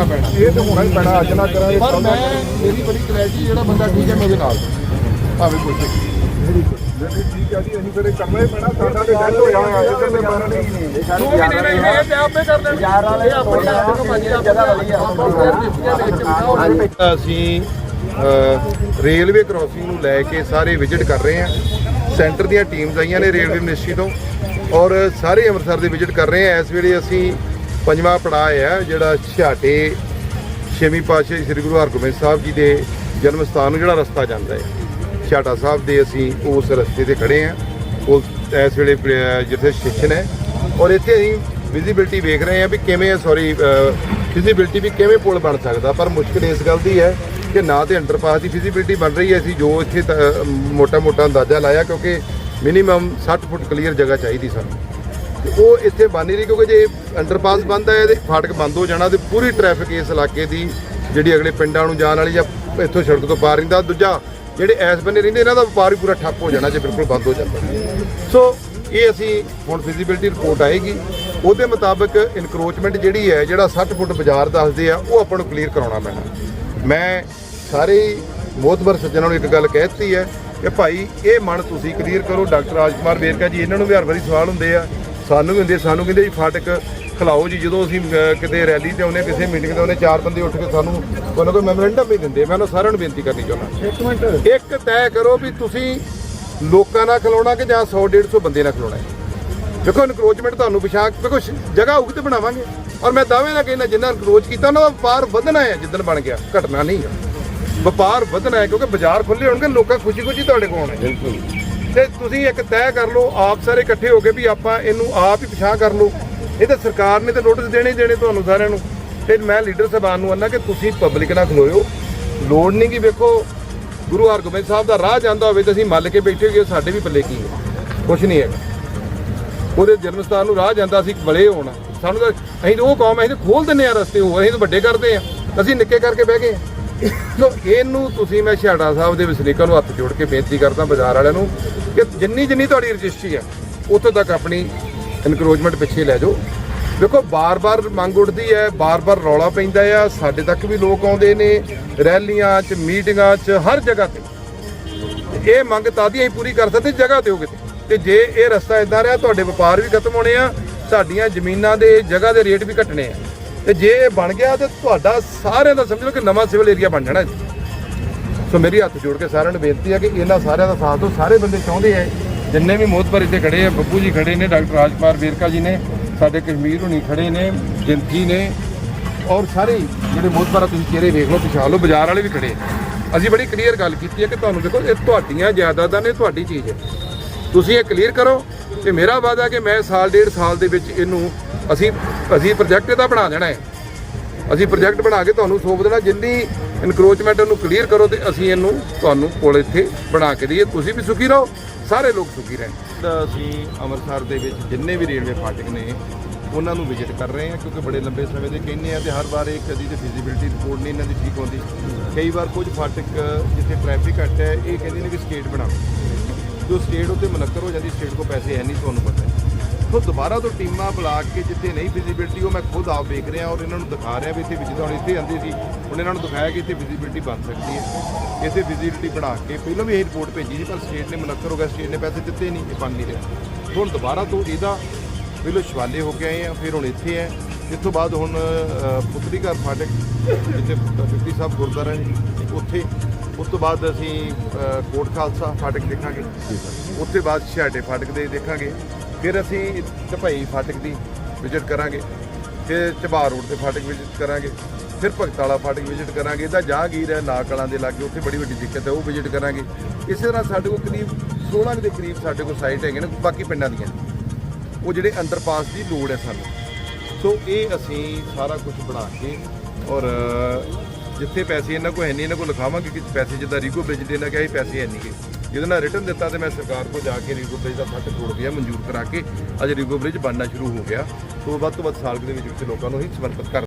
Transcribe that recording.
ਹੋਣਾ ਪੈਣਾ ਇਹ ਤੇ ਹੋਣਾ ਹੀ ਪੈਣਾ ਅੱਜ ਨਾ ਕਰਾਂਗੇ ਪਰ ਮੈਂ ਮੇਰੀ ਬੜੀ ਕਲੈਰਿਟੀ ਜਿਹੜਾ ਬੰਦਾ ਠੀਕ ਹੈ ਮੇਰੇ ਨਾਲ ਭਾਵੇਂ ਕੁਝ ਨਹੀਂ ਠੀਕ ਆ ਜੀ ਅਸੀਂ ਫਿਰ ਇਹ ਕਰਨਾ ਹੀ ਪੈਣਾ ਸਾਡਾ ਤੇ ਡੈਡ ਹੋ ਜਾਣਾ ਇੱਧਰ ਤੇ ਬਾਹਰ ਨਹੀਂ ਦੋ ਮਹੀਨੇ ਨਹੀਂ ਇਹ ਤੇ ਆਪੇ ਕਰ ਦੇਣ ਯਾਰ ਵਾਲੇ ਆਪਣੀ ਆਪ ਨੂੰ ਭਾਜੀ ਦਾ ਜਗ੍ਹਾ ਵਧੀਆ ਅਸੀਂ ਰੇਲਵੇ ਕ੍ਰਾਸਿੰਗ ਨੂੰ ਲੈ ਕੇ ਸਾਰੇ ਵਿਜ਼ਿਟ ਕਰ ਰਹੇ ਹਾਂ ਸੈਂਟਰ ਦੀਆਂ ਟੀਮਸ ਆਈਆਂ ਨੇ ਰੇਲਵੇ ਮਿਨਿਸਟਰੀ ਤੋਂ ਔਰ ਸਾਰੇ ਅੰਮ੍ਰਿਤਸਰ ਦੇ ਵਿਜ਼ਿਟ ਕਰ ਰਹੇ ਹਾਂ ਇਸ ਵੇਲੇ ਅਸੀਂ ਪੰਜਵਾਂ ਪੜਾਅ ਹੈ ਜਿਹੜਾ ਛਾਟੇ ਛੇਵੀਂ ਪਾਤਸ਼ਾਹ ਸ੍ਰੀ ਗੁਰੂ ਹਰਗੋਬਿੰਦ ਸਾਹਿਬ ਜੀ ਦੇ ਜਨਮ ਸਥਾਨ ਨੂੰ ਜਿਹੜਾ ਰਸਤਾ ਜਾਂਦਾ ਹੈ। ਛਾਟਾ ਸਾਹਿਬ ਦੇ ਅਸੀਂ ਉਸ ਰਸਤੇ ਤੇ ਖੜੇ ਹਾਂ। ਉਸ ਇਸ ਵੇਲੇ ਜਿੱਥੇ ਸਟੇਸ਼ਨ ਹੈ। ਔਰ ਇੱਥੇ ਅਸੀਂ ਵਿਜ਼ਿਬਿਲਟੀ ਵੇਖ ਰਹੇ ਹਾਂ ਵੀ ਕਿਵੇਂ ਸੌਰੀ ਫਿਜ਼ੀਬਿਲਟੀ ਵੀ ਕਿਵੇਂ ਪੁਲ ਬਣ ਸਕਦਾ। ਪਰ ਮੁਸ਼ਕਲ ਇਸ ਗੱਲ ਦੀ ਹੈ ਕਿ ਨਾ ਤੇ ਅੰਡਰਪਾਸ ਦੀ ਫਿਜ਼ੀਬਿਲਟੀ ਬਣ ਰਹੀ ਹੈ। ਅਸੀਂ ਜੋ ਇੱਥੇ ਮੋਟਾ-ਮੋਟਾ ਅੰਦਾਜ਼ਾ ਲਾਇਆ ਕਿਉਂਕਿ ਮਿਨੀਮਮ 60 ਫੁੱਟ ਕਲੀਅਰ ਜਗ੍ਹਾ ਚਾਹੀਦੀ ਸਾਨੂੰ। ਤੇ ਉਹ ਇੱਥੇ ਬਣ ਨਹੀਂ ਰਹੀ ਕਿਉਂਕਿ ਜੇ ਅੰਡਰਪਾਸ ਬੰਦ ਹੈ ਤੇ ਫਾਟਕ ਬੰਦ ਹੋ ਜਾਣਾ ਤੇ ਪੂਰੀ ਟ੍ਰੈਫਿਕ ਇਸ ਇਲਾਕੇ ਦੀ ਜਿਹੜੀ ਅਗਲੇ ਪਿੰਡਾਂ ਨੂੰ ਜਾਣ ਵਾਲੀ ਜਾਂ ਇੱਥੋਂ ਸੜਕ ਤੋਂ ਪਾਰ ਰਹਿੰਦਾ। ਦੂਜਾ, ਜਿਹੜੇ ਐਸ ਬੰਨੇ ਰਹਿੰਦੇ, ਇਹਨਾਂ ਦਾ ਵਪਾਰ ਵੀ ਪੂਰਾ ਠੱਪ ਹੋ ਜਾਣਾ ਜੇ ਬਿਲਕੁਲ ਬੰਦ ਹੋ ਜਾਂਦਾ। ਸੋ ਇਹ ਅਸੀਂ ਹੁਣ ਫਿਜ਼ੀਬਿਲਟੀ ਰਿਪੋਰਟ ਆਏਗੀ। ਉਹਦੇ ਮੁਤਾਬਕ ਇਨਕਰੋਚਮੈਂਟ ਜਿਹੜੀ ਹੈ, ਜਿਹੜਾ 60 ਫੁੱਟ ਬਾਜ਼ਾਰ ਦੱਸਦੇ ਆ, ਉਹ ਆਪਾਂ ਨੂੰ ਕਲੀਅਰ ਕਰਾਉਣਾ ਪੈਣਾ। ਮੈਂ ਸਾਰੇ ਮੋਤਬਰ ਸੱਜਣਾਂ ਨੂੰ ਇੱਕ ਗੱਲ ਕਹਿਤੀ ਹੈ ਕਿ ਭਾਈ, ਇਹ ਮਨ ਤੁਸੀਂ ਕਲੀਅਰ ਕਰੋ। ਡਾਕਟਰ ਰਾਜ ਕੁਮਾਰ ਵੇਰਕਾ ਜੀ, ਇਹਨਾਂ ਨੂੰ ਵੀ ਹਰ ਵਾਰੀ ਸਵਾਲ ਹੁੰਦੇ ਆ ਸਾਨੂੰ ਵੀ ਹੁੰਦੇ ਸਾਨੂੰ ਕਹਿੰਦੇ ਜੀ ਫਾਟਕ ਖਿਲਾਓ ਜੀ। ਜਦੋਂ ਅਸੀਂ ਕਿਤੇ ਰੈਲੀ ਤੇ ਆਉਨੇ ਕਿਸੇ ਮੀਟਿੰਗ ਤੇ ਆਉਨੇ ਚਾਰ ਬੰਦੇ ਉੱਠ ਕੇ ਸਾਨੂੰ ਕੋਈ ਨਾ ਕੋਈ ਮੈਮੋਰੈਂਡਮ ਵੀ ਦਿੰਦੇ ਮੈਂ ਉਹਨਾਂ ਸਾਰਿਆਂ ਨੂੰ ਬੇਨਤੀ ਕਰਨੀ ਚਾਹੁੰਦਾ। ਇੱਕ ਮਿੰਟ। ਇੱਕ ਤੈਅ ਕਰੋ ਵੀ ਤੁਸੀਂ ਲੋਕਾਂ ਨਾਲ ਖਲੋਣਾ ਕਿ ਜਾਂ 100 150 ਬੰਦੇ ਨਾਲ ਖਲੋਣਾ ਹੈ। ਦੇਖੋ ਇਨਕਰੋਚਮੈਂਟ ਤੁਹਾਨੂੰ ਵਿਸ਼ਾਕ ਦੇਖੋ ਜਗ੍ਹਾ ਹੋਊਗੀ ਤੇ ਬਣਾਵਾਂਗੇ। ਔਰ ਮੈਂ ਦਾਅਵੇ ਨਾਲ ਕਹਿੰਦਾ ਜਿੰਨਾ ਇਨਕਰੋਚ ਕੀਤਾ ਉਹਨਾਂ ਦਾ ਵਪਾਰ ਵਧਣਾ ਹੈ। ਜਿੱਦਣ ਬਣ ਗਿਆ ਘਟਣਾ ਨਹੀਂ ਹੈ। ਵਪਾਰ ਵਧਣਾ ਹੈ ਕਿਉਂਕਿ ਬਾਜ਼ਾਰ ਖੁੱਲੇ ਹੋਣਗੇ ਲੋਕਾਂ ਖੁਸ਼ੀ ਖੁਸ਼ੀ ਤੁਹਾਡੇ ਕੋਲ ਆਉਣੇ ਬਿਲਕੁਲ। ਤੇ ਤੁਸੀਂ ਇੱਕ ਤੈਅ ਕਰ ਲਓ, ਆਪ ਸਾਰੇ ਇਕੱਠੇ ਹੋ ਕੇ ਵੀ ਆਪਾਂ ਇਹਨੂੰ ਆਪ ਹੀ ਪਛਾਣ ਕਰ ਲਓ। ਇਹ ਤਾਂ ਸਰਕਾਰ ਨੇ ਤਾਂ ਨੋਟਿਸ ਦੇਣੇ ਦੇਣੇ ਤੁਹਾਨੂੰ ਸਾਰਿਆਂ ਨੂੰ। ਤੇ ਮੈਂ ਲੀਡਰ ਸਾਹਿਬਾਨ ਨੂੰ ਅੰਨਾ ਕਿ ਤੁਸੀਂ ਪਬਲਿਕ ਨਾਲ ਖਲੋਇਓ। ਲੋੜ ਨਹੀਂ ਕਿ ਵੇਖੋ, ਗੁਰੂ ਹਰਗੋਬਿੰਦ ਸਾਹਿਬ ਦਾ ਰਾਹ ਜਾਂਦਾ ਹੋਵੇ ਤਾਂ ਅਸੀਂ ਮੱਲ ਕੇ ਬੈਠੇ ਹੋਈਏ, ਸਾਡੇ ਵੀ ਪੱਲੇ ਕੀ ਹੈ? ਕੁਛ ਨਹੀਂ ਹੈਗਾ। ਉਹਦੇ ਜਨਮ ਸਥਾਨ ਨੂੰ ਰਾਹ ਜਾਂਦਾ, ਅਸੀਂ ਬਲੇ ਹੋਣਾ। ਸਾਨੂੰ ਤਾਂ ਅਸੀਂ ਤਾਂ ਉਹ ਕੌਮ ਅਸੀਂ ਤਾਂ ਖੋਲ ਦਿੰਨੇ ਆ ਰਸਤੇ ਉਹ, ਅਸੀਂ ਤਾਂ ਵੱਡੇ ਕਰਦੇ ਆ। ਅਸੀਂ ਨਿੱਕੇ ਕਰਕੇ ਬਹਿ ਗਏ ਹਾਂ। ਸੋ ਇਹਨੂੰ ਤੁਸੀਂ ਮੈਂ ਛਾੜਾ ਸਾਹਿਬ ਦੇ ਵਸਨੀਕਾਂ ਨੂੰ ਹੱਥ ਜੋੜ ਕੇ ਬੇਨਤੀ ਕਰਦਾ ਬਾਜ਼ਾਰ ਵਾਲਿਆਂ ਨੂੰ ਕਿ ਜਿੰਨੀ ਜਿੰਨੀ ਤੁਹਾਡੀ ਰਜਿਸਟਰੀ ਆ ਉੱਥੋਂ ਤੱਕ ਆਪਣੀ ਇਨਕਰੋਚਮੈਂਟ ਪਿੱਛੇ ਲੈ ਜਾਓ। ਦੇਖੋ, ਬਾਰ-ਬਾਰ ਮੰਗ ਉੱਠਦੀ ਹੈ, ਬਾਰ-ਬਾਰ ਰੌਲਾ ਪੈਂਦਾ ਆ, ਸਾਡੇ ਤੱਕ ਵੀ ਲੋਕ ਆਉਂਦੇ ਨੇ, ਰੈਲੀਆਂ 'ਚ, ਮੀਟਿੰਗਾਂ 'ਚ, ਹਰ ਜਗ੍ਹਾ ਤੇ। ਤੇ ਇਹ ਮੰਗ ਤਾਂ ਦੀ ਅਸੀਂ ਪੂਰੀ ਕਰ ਸਕਦੇ, ਜਗ੍ਹਾ ਦਿਓ ਕਿਤੇ। ਤੇ ਜੇ ਇਹ ਰਸਤਾ ਇਦਾਂ ਰਿਹਾ, ਤੁਹਾਡੇ ਵਪਾਰ ਵੀ ਖਤਮ ਹੋਣੇ ਆ, ਸਾਡੀਆਂ ਜ਼ਮੀਨਾਂ ਦੇ ਜਗ੍ਹਾ ਦੇ ਰੇਟ ਵੀ ਘਟਣੇ ਆ। ਤੇ ਜੇ ਇਹ ਬਣ ਗਿਆ ਤੇ ਤੁਹਾਡਾ ਸਾਰਿਆਂ ਦਾ ਸਮਝ ਲਓ ਕਿ ਨਵਾਂ ਸਿਵਲ ਏਰੀਆ ਬਣ ਜਾਣਾ ਇੱਥੇ। ਸੋ ਮੇਰੀ ਹੱਥ ਜੋੜ ਕੇ ਸਾਰਿਆਂ ਨੂੰ ਬੇਨਤੀ ਹੈ ਕਿ ਇਹਨਾਂ ਸਾਰਿਆਂ ਦਾ ਸਾਥ ਦਿਓ। ਸਾਰੇ ਬੰਦੇ ਚਾਹੁੰਦੇ ਆ, ਜਿੰਨੇ ਵੀ ਮੋਤਬਰ ਇੱਥੇ ਖੜੇ ਆ, ਬੱਬੂ ਜੀ ਖੜੇ ਨੇ, ਡਾਕਟਰ ਰਾਜਕੁਮਾਰ ਵੇਰਕਾ ਜੀ ਨੇ, ਸਾਡੇ ਕਸ਼ਮੀਰ ਹੁਣੀ ਖੜੇ ਨੇ ਜਿੰਤੀ ਨੇ, ਔਰ ਸਾਰੇ ਜਿਹੜੇ ਮੋਤਬਰ ਆ, ਤੁਸੀਂ ਚਿਹਰੇ ਵੇਖ ਲਓ ਪਛਾਣ ਲਓ, ਬਾਜ਼ਾਰ ਵਾਲੇ ਵੀ ਖੜੇ ਅਸੀਂ ਬੜੀ ਕਲੀਅਰ ਗੱਲ ਕੀਤੀ ਹੈ ਕਿ ਤੁਹਾਨੂੰ ਦੇਖੋ, ਇਹ ਤੁਹਾਡੀਆਂ ਜਾਇਦਾਦਾਂ ਨੇ, ਤੁਹਾਡੀ ਚੀਜ਼ ਹੈ। ਤੁਸੀਂ ਇਹ ਕਲੀਅਰ ਕਰੋ ਤੇ ਮੇਰਾ ਵਾਅਦਾ ਕਿ ਮੈਂ ਸਾਲ ਡੇਢ ਸਾਲ ਦੇ ਵਿੱਚ ਇਹਨੂੰ ਅਸੀਂ ਅਸੀਂ ਪ੍ਰੋਜੈਕਟ ਇਹਦਾ ਬਣਾ ਦੇਣਾ ਹੈ। ਅਸੀਂ ਪ੍ਰੋਜੈਕਟ ਬਣਾ ਕੇ ਤੁਹਾਨੂੰ ਸੌਂਪ ਦੇਣਾ, ਜਿੰਨੀ ਇਨਕਰੋਚਮੈਂਟ ਨੂੰ ਕਲੀਅਰ ਕਰੋ ਤੇ ਅਸੀਂ ਇਹਨੂੰ ਤੁਹਾਨੂੰ ਕੋਲ ਇੱਥੇ ਬਣਾ ਕੇ ਦਈਏ। ਤੁਸੀਂ ਵੀ ਸੁਖੀ ਰਹੋ, ਸਾਰੇ ਲੋਕ ਸੁਖੀ ਰਹਿਣ। ਅਸੀਂ ਅੰਮ੍ਰਿਤਸਰ ਦੇ ਵਿੱਚ ਜਿੰਨੇ ਵੀ ਰੇਲਵੇ ਫਾਟਕ ਨੇ, ਉਹਨਾਂ ਨੂੰ ਵਿਜ਼ਿਟ ਕਰ ਰਹੇ ਹਾਂ, ਕਿਉਂਕਿ ਬੜੇ ਲੰਬੇ ਸਮੇਂ ਦੇ ਕਹਿੰਦੇ ਆ ਤੇ ਹਰ ਵਾਰ ਇਹ ਕਦੀ ਤੇ ਫਿਜ਼ੀਬਿਲਟੀ ਰਿਪੋਰਟ ਨਹੀਂ, ਇਹਨਾਂ ਦੀ ਠੀਕ ਹੁੰਦੀ ਕਈ ਵਾਰ ਕੁਝ ਫਾਟਕ ਜਿੱਥੇ ਟ੍ਰੈਫਿਕ ਘੱਟ ਹੈ, ਇਹ ਕਹਿੰਦੇ ਨੇ ਕਿ ਸਟੇਟ ਬਣਾਓ। ਜੋ ਸਟੇਟ ਉੱਤੇ ਮੁਨੱਕਰ ਹੋ ਜਾਂਦੀ ਸਟੇਟ ਕੋ ਪੈਸੇ ਹੈ ਨਹੀਂ ਤੁਹਾਨੂੰ ਪਤਾ ਹੈ। ਸੋ ਦੁਬਾਰਾ ਤੋਂ ਟੀਮਾਂ ਬੁਲਾ ਕੇ ਜਿੱਥੇ ਨਹੀਂ ਫਿਜ਼ੀਬਿਲਟੀ ਉਹ ਮੈਂ ਖੁਦ ਆਪ ਵੇਖ ਰਿਹਾ ਔਰ ਇਹਨਾਂ ਨੂੰ ਦਿਖਾ ਰਿਹਾ ਵੀ ਇੱਥੇ ਜਿੱਦਾਂ ਹੁਣ ਇੱਥੇ ਆਂਦੇ ਸੀ ਹੁਣ ਇਹਨਾਂ ਨੂੰ ਦਿਖਾਇਆ ਕਿ ਇੱਥੇ ਵਿਜ਼ਿਬਿਲਟੀ ਬਣ ਸਕਦੀ ਹੈ। ਇੱਥੇ ਵਿਜ਼ਿਬਿਲਟੀ ਬਣਾ ਕੇ ਪਹਿਲਾਂ ਵੀ ਇਹ ਰਿਪੋਰਟ ਭੇਜੀ ਸੀ ਪਰ ਸਟੇਟ ਨੇ ਮੁਨੱਕਰ ਹੋ ਗਿਆ ਸਟੇਟ ਨੇ ਪੈਸੇ ਦਿੱਤੇ ਨਹੀਂ ਇਹ ਬਣ ਨਹੀਂ ਰਿਹਾ। ਹੁਣ ਦੁਬਾਰਾ ਤੋਂ ਇਹਦਾ ਪਹਿਲਾਂ ਸ਼ਿਵਾਲੇ ਹੋ ਕੇ ਆਏ ਆ ਫਿਰ ਹੁਣ ਇੱਥੇ ਹੈ। ਇਸ ਤੋਂ ਬਾਅਦ ਹੁਣ ਅ, ਪੁੱਤਰੀ ਘਰ ਫਾਟਕ ਜਿੱਥੇ ਬਿੱਤੀ ਸਾਹਿਬ ਗੁਰਦੁਆਰਾ ਹੈ ਉੱਥੇ ਉਸ ਤੋਂ ਬਾਅਦ ਅਸੀਂ ਕੋਟ ਖਾਲਸਾ ਫਾਟਕ ਦੇਖਾਂਗੇ। ਉਸ ਤੋਂ ਬਾਅਦ ਛਾਟੇ ਫਾਟਕ ਦੇ ਦੇਖਾਂਗੇ। ਫਿਰ ਅਸੀਂ ਢਪਈ ਫਾਟਕ ਦੀ ਵਿਜ਼ਿਟ ਕਰਾਂਗੇ। ਫਿਰ ਚਬਾਰ ਰੋਡ ਤੇ ਫਾਟਕ ਵਿਜ਼ਿਟ ਕਰਾਂਗੇ। ਫਿਰ ਭਗਤਾਲਾ ਫਾਟਕ ਵਿਜ਼ਿਟ ਕਰਾਂਗੇ। ਇਹਦਾ ਜਹਾਂਗੀਰ ਹੈ ਨਾਕਲਾਂ ਦੇ ਲਾਗੇ। ਉੱਥੇ ਬੜੀ ਵੱਡੀ ਦਿੱਕਤ ਹੈ ਉਹ ਵਿਜ਼ਿਟ ਕਰਾਂਗੇ। ਇਸੇ ਤਰ੍ਹਾਂ ਸਾਡੇ ਕੋਲ ਕਰੀਬ 16 ਕੁ ਦੇ ਕਰੀਬ ਸਾਡੇ ਕੋਲ ਸਾਈਟ ਹੈਗੇ ਨੇ ਬਾਕੀ ਪਿੰਡਾਂ ਦੀਆਂ। ਉਹ ਜਿਹੜੇ ਅੰਡਰਪਾਸ ਦੀ ਲੋੜ ਹੈ ਸਾਨੂੰ। ਸੋ ਇਹ ਅਸੀਂ ਸਾਰਾ ਕੁਝ ਬਣਾ ਕੇ ਔਰ ਜਿੱਥੇ ਪੈਸੇ ਇਹਨਾਂ ਕੋਲ ਹੈ ਨਹੀਂ, ਇਹਨਾਂ ਕੋਲ ਲਿਖਾਵਾਂਗੇ ਕਿ ਪੈਸੇ ਜਿੱਦਾਂ ਰੀਗੋ ਬ੍ਰਿਜ ਦੇ ਇਹਨਾਂ ਕਿਹਾ ਸੀ ਪੈਸੇ ਹੈ ਨਹੀਂਗੇ ਜਿਹਦੇ ਨਾਲ ਰਿਟਰਨ ਦਿੱਤਾ ਤੇ ਮੈਂ ਸਰਕਾਰ ਕੋਲ ਜਾ ਕੇ ਰੀਗੋ ਬ੍ਰਿਜ ਦਾ 60 ਕਰੋੜ ਰੁਪਇਆ ਮਨਜ਼ੂਰ ਕਰਾ ਕੇ ਅੱਜ ਰੀਗੋ ਬ੍ਰਿਜ ਬਣਨਾ ਸ਼ੁਰੂ ਹੋ ਗਿਆ। ਸੋ ਵੱਧ ਤੋਂ ਵੱਧ ਸਾਲ ਦੇ ਵਿੱਚ ਵਿੱਚ ਲੋਕਾਂ ਨੂੰ ਹੀ ਸਮਰਪਿਤ ਕਰ